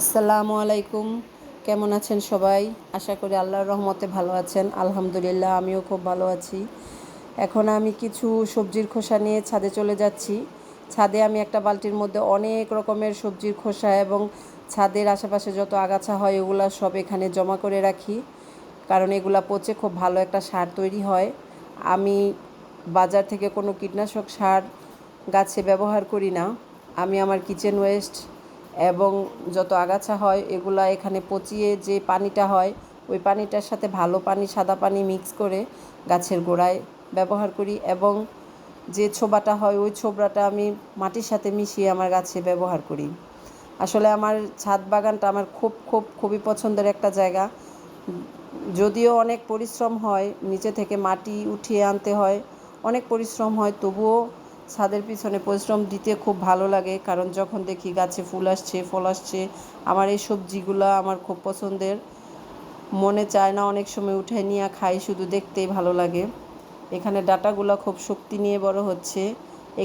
আসসালামু আলাইকুম। কেমন আছেন সবাই? আশা করি আল্লাহর রহমতে ভালো আছেন। আলহামদুলিল্লাহ, আমিও খুব ভালো আছি। এখন আমি কিছু সবজির খোসা নিয়ে ছাদে চলে যাচ্ছি। ছাদে আমি একটা বালতির মধ্যে অনেক রকমের সবজির খোসা এবং ছাদের আশেপাশে যত আগাছা হয়, এগুলো সব এখানে জমা করে রাখি। কারণ এগুলা পচে খুব ভালো একটা সার তৈরি হয়। আমি বাজার থেকে কোনো কীটনাশক সার গাছে ব্যবহার করি না। আমি আমার কিচেন ওয়েস্ট এবং যত আগাছা হয়, এগুলা এখানে পচিয়ে যে পানিটা হয়, ওই পানিটার সাথে ভালো পানি, সাদা পানি মিক্স করে গাছের গোড়ায় ব্যবহার করি এবং যে ছোবাটা হয়, ওই ছোবড়াটা আমি মাটির সাথে মিশিয়ে আমার গাছে ব্যবহার করি। আসলে আমার ছাদ বাগানটা আমার খুব খুব, খুবই পছন্দের একটা জায়গা। যদিও অনেক পরিশ্রম হয়, নিচে থেকে মাটি উঠিয়ে আনতে হয়, অনেক পরিশ্রম হয়, তবুও ছাদের পিছনে পরিশ্রম দিতে খুব ভালো লাগে, কারণ যখন দেখি গাছে ফুল আসছে, ফল আসছে, আমার এই সবজিগুলো আমার খুব পছন্দের। মনে চায় না অনেক সময় উঠে নিয়ে খাই, শুধু দেখতেই ভালো লাগে। এখানে ডাটাগুলো খুব শক্তি নিয়ে বড় হচ্ছে।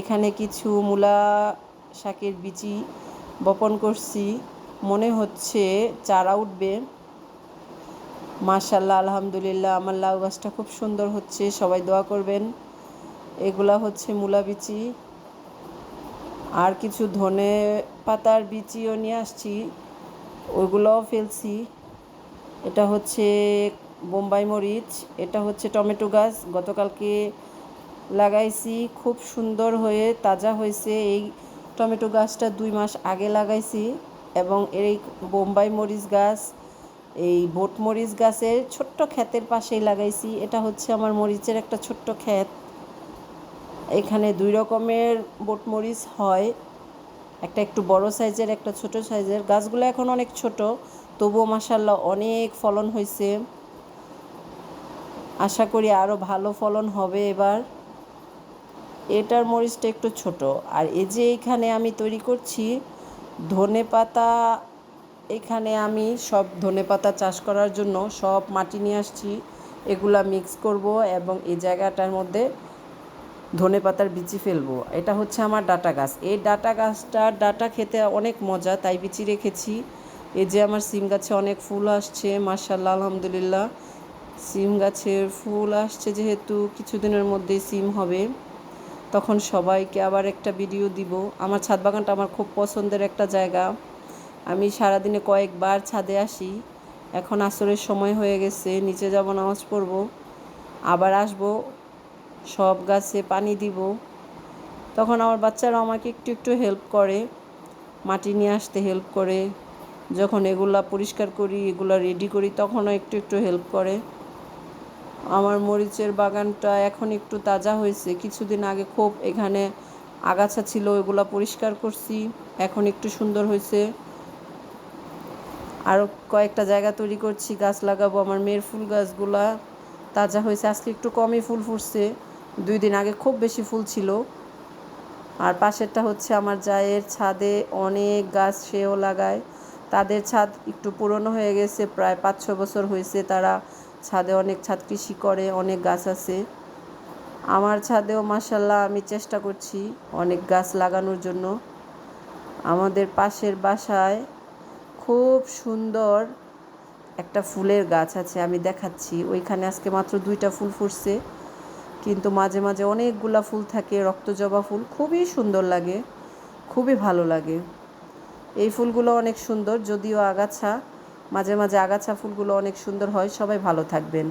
এখানে কিছু মূলা শাকের বিচি বপন করছি। মনে হচ্ছে চারা উঠবে। মাশাল্লাহ আলহামদুলিল্লাহ, আমার লাউ গাছটা খুব সুন্দর হচ্ছে, সবাই দোয়া করবেন। এগুলা হচ্ছে মূলা বিচি। আর কিছু ধনে পাতার বিচিও নিয়ে আসছি। ওইগুলোও ফেলছি। এটা হচ্ছে বোম্বাই মরিচ, এটা হচ্ছে টমেটো গাছ। গতকালকে লাগাইছি, খুব সুন্দর হয়ে তাজা হয়েছে। এই টমেটো গাছটা দুই মাস আগে লাগাইছি এবং এই বোম্বাই মরিচ গাছ, এই বোট মরিচ গাছের ছোট্ট ক্ষেতের পাশেই লাগাইছি। এটা হচ্ছে আমার মরিচের একটা ছোট্ট ক্ষেত। এখানে দুই রকমের বোটমরিচ হয়। একটা একটু বড় সাইজের, একটা ছোট সাইজের। গাছগুলো এখন অনেক ছোট, তবুও মাসাল্লাহ অনেক ফলন হয়েছে। আশা করি আরও ভালো ফলন হবে এবার। এটার মরিচটা একটু ছোট। আর এই যে এখানে আমি তৈরি করছি ধনে পাতা, এখানে আমি সব ধনে পাতা চাষ করার জন্য সব মাটি নিয়ে আসছি। এগুলা মিক্স করব এবং এই জায়গাটার মধ্যে ধনে পাতার বিচি ফেলব। এটা হচ্ছে আমার ডাটা গাছ। এই ডাটা গাছটার ডাটা খেতে অনেক মজা, তাই বিচি রেখেছি। এই যে আমার সিম গাছে অনেক ফুল আসছে মার্শাল্লাহ আলহামদুলিল্লাহ। সিম গাছের ফুল আসছে যেহেতু কিছুদিনের মধ্যেই সিম হবে। তখন সবাইকে আবার একটা ভিডিও দিব। আমার ছাদ বাগানটা আমার খুব পছন্দের একটা জায়গা। আমি সারাদিনে কয়েকবার ছাদে আসি। এখন আসরের সময় হয়ে গেছে, নিচে যাব, নামাজ পড়ব। আবার আসব। সব গাছে পানি দিব। তখন আমার বাচ্চারা আমাকে একটু একটু হেল্প করে, মাটি নিয়ে আসতে হেল্প করে। যখন এগুলা পরিষ্কার করি, এগুলা রেডি করি, তখনও একটু একটু হেল্প করে। আমার মরিচের বাগানটা এখন একটু তাজা হয়েছে। কিছুদিন আগে খুব এখানে আগাছা ছিল এগুলা পরিষ্কার করছি। এখন একটু সুন্দর হয়েছে। আরও কয়েকটা জায়গা তৈরি করছি, গাছ লাগাবো। আমার মেয়ের ফুল গাছগুলা তাজা হয়েছে। আজকে একটু কমই ফুল ফুটছে। দুই দিন আগে খুব বেশি ফুল ছিল। আর পাশেরটা হচ্ছে আমার জায়ের ছাদে অনেক গাছ সেও লাগায়। তাদের ছাদ একটু পুরনো হয়ে গেছে, প্রায় পাঁচ ছ বছর হয়েছে তারা ছাদে অনেক ছাদ কৃষি করে, অনেক গাছ আছে। আমার ছাদেও মাসাল্লাহ আমি চেষ্টা করছি অনেক গাছ লাগানোর জন্য। আমাদের পাশের বাসায় খুব সুন্দর একটা ফুলের গাছ আছে, আমি দেখাচ্ছি। ওইখানে আজকে মাত্র দুইটা ফুল ফুটছে। কিন্তু মাঝে মাঝে অনেকগুলা ফুল থাকে, রক্তজবা ফুল, খুবই সুন্দর লাগে, খুবই ভালো লাগে। এই ফুলগুলো অনেক সুন্দর, যদিও আগাছা, মাঝে মাঝে আগাছা ফুলগুলো অনেক সুন্দর হয়, সবাই ভালো থাকবেন।